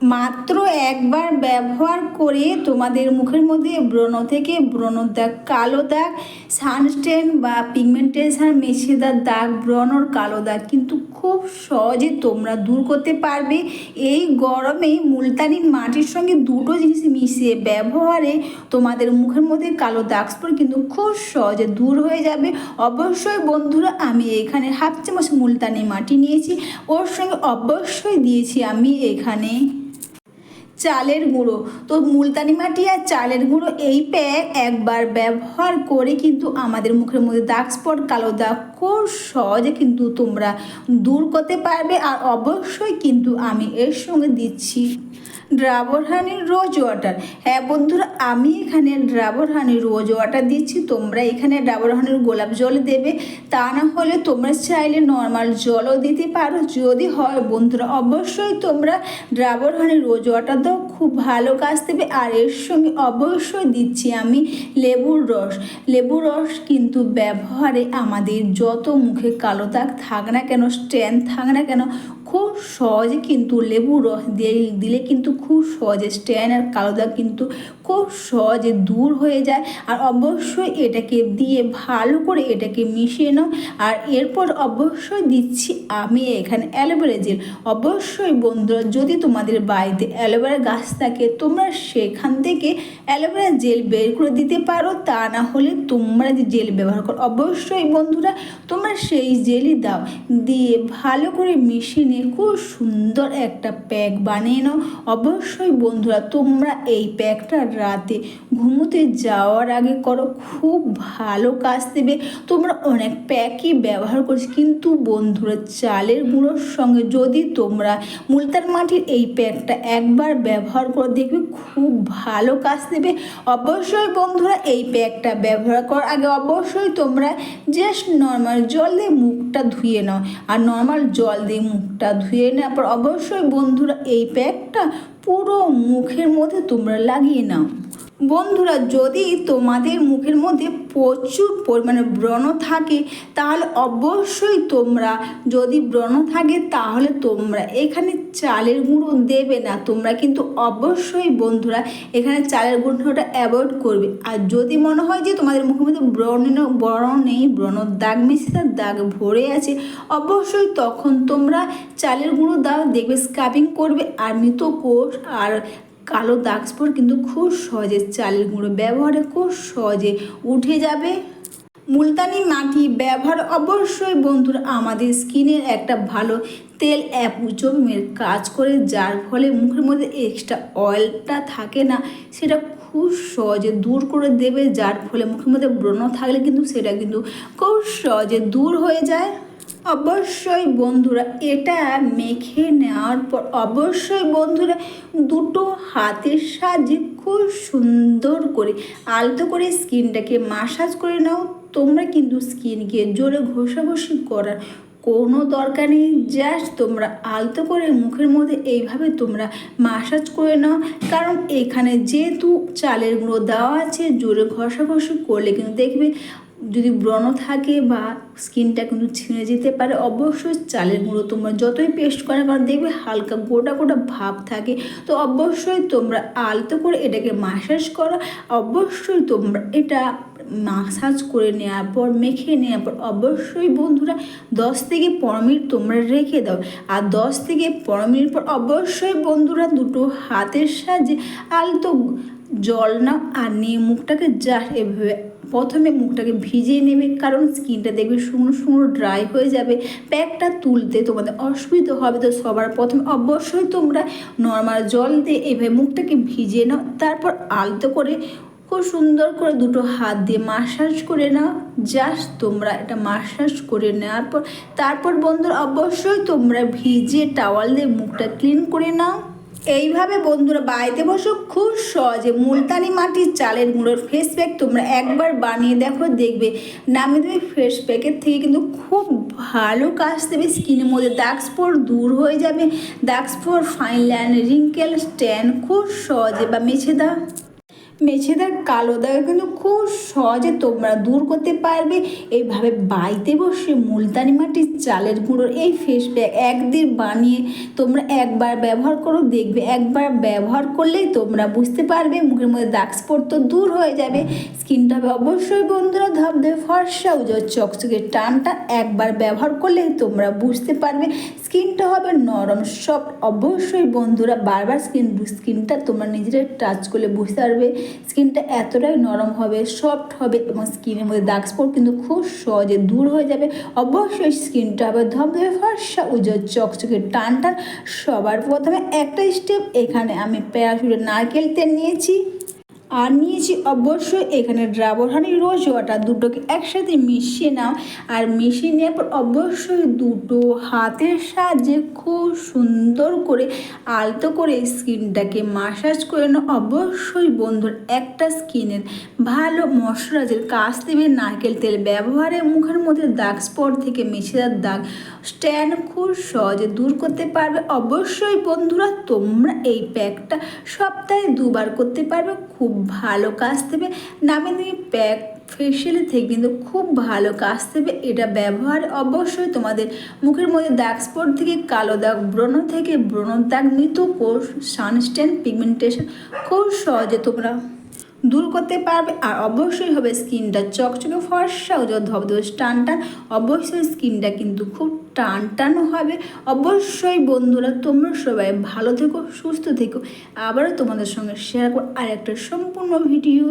মাত্র একবার ব্যবহার করে তোমাদের মুখের মধ্যে ব্রণ থেকে ব্রণ দাগ, কালো দাগ, সানস্টেন বা পিগমেন্টেশন মেছেদার দাগ ব্রণর কালো দাগ কিন্তু খুব সহজে তোমরা দূর করতে পারবে। এই গরমে মুলতানি মাটির সঙ্গে দুটো জিনিস মিশিয়ে ব্যবহারে তোমাদের মুখের মধ্যে কালো দাগ স্পট কিন্তু খুব সহজে দূর হয়ে যাবে। অবশ্যই বন্ধুরা, আমি এখানে হাফ চামচ মুলতানি মাটি নিয়েছি। ওর সঙ্গে অবশ্যই দিয়েছি আমি এখানে চালের গুঁড়ো। তো মুলতানি মাটি আর চালের গুঁড়ো এই প্যাক একবার ব্যবহার করে কিন্তু আমাদের মুখের মধ্যে দাগ স্পট কালো দাগ খুব সহজে কিন্তু তোমরা দূর করতে পারবে। আর অবশ্যই কিন্তু আমি এর সঙ্গে দিচ্ছি ড্রাবর হানির রোজ ওয়াটার। হ্যাঁ বন্ধুরা, আমি এখানে ড্রাবর হানির রোজ ওয়াটার দিচ্ছি। তোমরা এখানে ড্রাবর হানির গোলাপ জল দেবে। তা না হলে তোমরা চাইলে নর্মাল জলও দিতে পারো। যদি হয় বন্ধুরা, অবশ্যই তোমরা ড্রাবর হানির রোজ ওয়াটার দাও। খুব ভালো কাজ দেবে। আর এর সঙ্গে অবশ্যই দিচ্ছি আমি লেবুর রস। লেবুর রস কিন্তু ব্যবহারে আমাদের যত মুখে কালো দাগ থাক না কেন, স্ট্যান্ড থাক না কেন খুব সহজে কিন্তু লেবু রস দিয়ে দিলে কিন্তু খুব সহজে স্ট্যান্ড আর কালো দাগ কিন্তু খুব সহজে দূর হয়ে যায়। আর অবশ্যই এটাকে দিয়ে ভালো করে এটাকে মিশিয়ে নাও। আর এরপর অবশ্যই দিচ্ছি আমি এখানে অ্যালোভেরা জেল। অবশ্যই বন্ধুরা, যদি তোমাদের বাড়িতে অ্যালোভেরা গাছ থাকে, তোমরা সেখান থেকে অ্যালোভেরা জেল বের করে দিতে পারো। তা না হলে তোমরা যে জেল ব্যবহার করো, অবশ্যই বন্ধুরা, তোমরা সেই জেলই দাও। দিয়ে ভালো করে মিশিয়ে নিয়ে খুব সুন্দর একটা প্যাক বানিয়ে নাও। অবশ্যই বন্ধুরা, তোমরা এই প্যাকটা রাতে ঘুমোতে যাওয়ার আগে করো। খুব ভালো কাজ দেবে। তোমরা অনেক প্যাকই ব্যবহার করছ, কিন্তু বন্ধুরা, চালের গুঁড়োর সঙ্গে যদি তোমরা মুলতার মাটির এই প্যাকটা একবার ব্যবহার করে, দেখবে খুব ভালো কাজ দেবে। অবশ্যই বন্ধুরা, এই প্যাকটা ব্যবহার করার আগে অবশ্যই তোমরা জাস্ট নর্মাল জল দিয়ে মুখটা ধুয়ে নাও। আর নর্মাল জল দিয়ে মুখটা ধুয়ে নেওয়ার পর অবশ্যই বন্ধুরা এই প্যাকটা পুরো মুখের মধ্যে তোমরা লাগিয়ে নাও। বন্ধুরা, যদি তোমাদের মুখের মধ্যে প্রচুর পরিমাণে ব্রণ থাকে, তাহলে অবশ্যই তোমরা যদি ব্রণ থাকে, তাহলে তোমরা এখানে চালের গুঁড়ো দেবে না। তোমরা কিন্তু অবশ্যই বন্ধুরা এখানে চালের গুঁড়োটা অ্যাভয়েড করবে। আর যদি মনে হয় যে তোমাদের মুখের মধ্যে ব্রণ ব্রণ নেই, ব্রণ দাগ মিশে দাগ ভরে আছে, অবশ্যই তখন তোমরা চালের গুঁড়ো দাও, দেখবে স্কাবিং করবে, আর মৃত কোষ আর কালো দাগ স্পট কিন্তু খুব সহজে চালের গুঁড়ো ব্যবহারে খুব সহজে উঠে যাবে। মুলতানি মাটি ব্যবহার অবশ্যই বন্ধুরা আমাদের স্কিনের একটা ভালো তেল অ্যাপুজমের কাজ করে, যার ফলে মুখের মধ্যে এক্সট্রা অয়েলটা থাকে না, সেটা খুব সহজে দূর করে দেবে, যার ফলে মুখের মধ্যে ব্রণ থাকলে কিন্তু সেটা কিন্তু খুব সহজে দূর হয়ে যায়। অবশ্যই বন্ধুরা, এটা মেখে নেওয়ার পর অবশ্যই বন্ধুরা দুটো হাতের সাহায্যে খুব সুন্দর করে আলতো করে স্কিনটাকে মাসাজ করে নাও। তোমরা কিন্তু স্কিনকে জোরে ঘষাঘষি করার কোনো দরকার নেই। জাস্ট তোমরা আলতো করে মুখের মধ্যে এইভাবে তোমরা মাসাজ করে নাও। কারণ এখানে যেহেতু চালের গুঁড়ো দেওয়া আছে, জোরে ঘষাঘষি করলে কিন্তু দেখবে যদি ব্রণ থাকে বা স্কিনটা কিন্তু ছিঁড়ে যেতে পারে, অবশ্যই চালের গুঁড়ো তোমরা যতই পেস্ট করে কারণ দেখবে হালকা গোটা গোটা ভাব থাকে। তো অবশ্যই তোমরা আলতো করে এটাকে মাসাজ করো। অবশ্যই তোমরা এটা মাসাজ করে নেওয়ার পর, মেখে নেওয়ার পর অবশ্যই বন্ধুরা দশ থেকে পনেরো মিনিট তোমরা রেখে দাও। আর দশ থেকে পনেরো মিনিট পর অবশ্যই বন্ধুরা দুটো হাতের সাহায্যে আলতো জল নাও আর নিয়ে মুখটাকে জাস্ট এভাবে প্রথমে মুখটাকে ভিজিয়ে নেবে, কারণ স্কিনটা দেখবে শুকনো শুকনো ড্রাই হয়ে যাবে। প্যাকটা তুলতে তোমাদের অসুবিধা হবে, তো সবার প্রথমে অবশ্যই তোমরা নর্মাল জল দিয়ে এভাবে মুখটাকে ভিজিয়ে নাও, তারপর আলতো করে, খুব সুন্দর করে দুটো হাত দিয়ে মাসাজ করে নাও। জাস্ট তোমরা এটা মাসাজ করে নেওয়ার পর, তারপর বন্ধুরা অবশ্যই তোমরা ভিজিয়ে টাওয়াল দিয়ে মুখটা ক্লিন করে নাও। এইভাবে বন্ধুরা বাড়িতে বসে খুব সহজে। মুলতানি মাটির চালের গুঁড়োর ফেস প্যাক তোমরা একবার বানিয়ে দেখো, দেখবে। নামে দেবে ফেস প্যাকের থেকে কিন্তু খুব ভালো কাজ দেবে। স্কিনের মধ্যে দাগ দূর হয়ে যাবে। দাগ spot fine line wrinkle stand খুব সহজে বা মেছে দাও। মেছেদার কালো দাগ কিন্তু খুব সহজে তোমরা দূর করতে পারবে। এইভাবে বাড়িতে বসে মুলতানি মাটির চালের গুঁড়োর এই ফেস প্যাক একদিন বানিয়ে তোমরা একবার ব্যবহার করো, দেখবে একবার ব্যবহার করলেই তোমরা বুঝতে পারবে, মুখের মধ্যে দাগ স্পট তো দূর হয়ে যাবে। স্কিনটা হবে অবশ্যই বন্ধুরা ধপ ধবধবে, ফর্সা উজোর চকচকে টানটা একবার ব্যবহার করলে তোমরা বুঝতে পারবে। স্কিনটা হবে নরম, সব অবশ্যই বন্ধুরা বারবার স্কিন, স্কিনটা তোমরা নিজেরাই টাচ করলে বুঝতে পারবে। স্কিনটা এতটাই নরম হবে সফট হবে এবং স্কিনের মধ্যে দাগ স্পট কিন্তু খুব সহজে দূর হয়ে যাবে। অবশ্যই স্কিনটা আবার ধমধমে ফর্সা, উজ্জ্বল, চকচকে টান টান সবার প্রথমে একটা স্টেপ এখানে আমি প্যারাশুটের নারকেল তেল নিয়েছি। আর নিয়েছি অবশ্যই এখানে ড্রাবর হানি, রোজ ওয়াটার দুটোকে একসাথে মিশিয়ে নাও। আর মিশিয়ে নেওয়ার পর অবশ্যই দুটো হাতের সাহায্যে খুব সুন্দর করে আলতো করে স্কিনটাকে মাসাজ করে নাও। অবশ্যই বন্ধুর একটা স্কিনের ভালো ময়শ্চারাইজার কাজ দেবে নারকেল তেল ব্যবহারে মুখের মধ্যে দাগ, স্পট থেকে মেছেদার দাগ স্ট্যান্ড খুব সহজে দূর করতে পারবে। অবশ্যই বন্ধুরা, তোমরা এই প্যাকটা সপ্তাহে দুবার করতে পারবে। খুব ভালো কাজ দেবে। নামে দামি প্যাক ফেসিয়ালের থেকে কিন্তু খুব ভালো কাজ দেবে। এটা ব্যবহার অবশ্যই তোমাদের মুখের মধ্যে দাগ স্পট থেকে, কালো দাগ, ব্রণ থেকে, ব্রণ দাগ, মৃত কোষ সানস্টেন পিগমেন্টেশন খুব সহজে তোমরা দূর করতে পারবে আর অবশ্যই হবে স্কিনটা চকচকে ফর্সা ও ধবধবে টান টান। অবশ্যই স্কিনটা কিন্তু খুব টান টান হবে। অবশ্যই বন্ধুরা, তোমরা সবাই ভালো থেকো, সুস্থ থেকো। আবারও তোমাদের সঙ্গে শেয়ার করো আর একটা সম্পূর্ণ ভিডিও।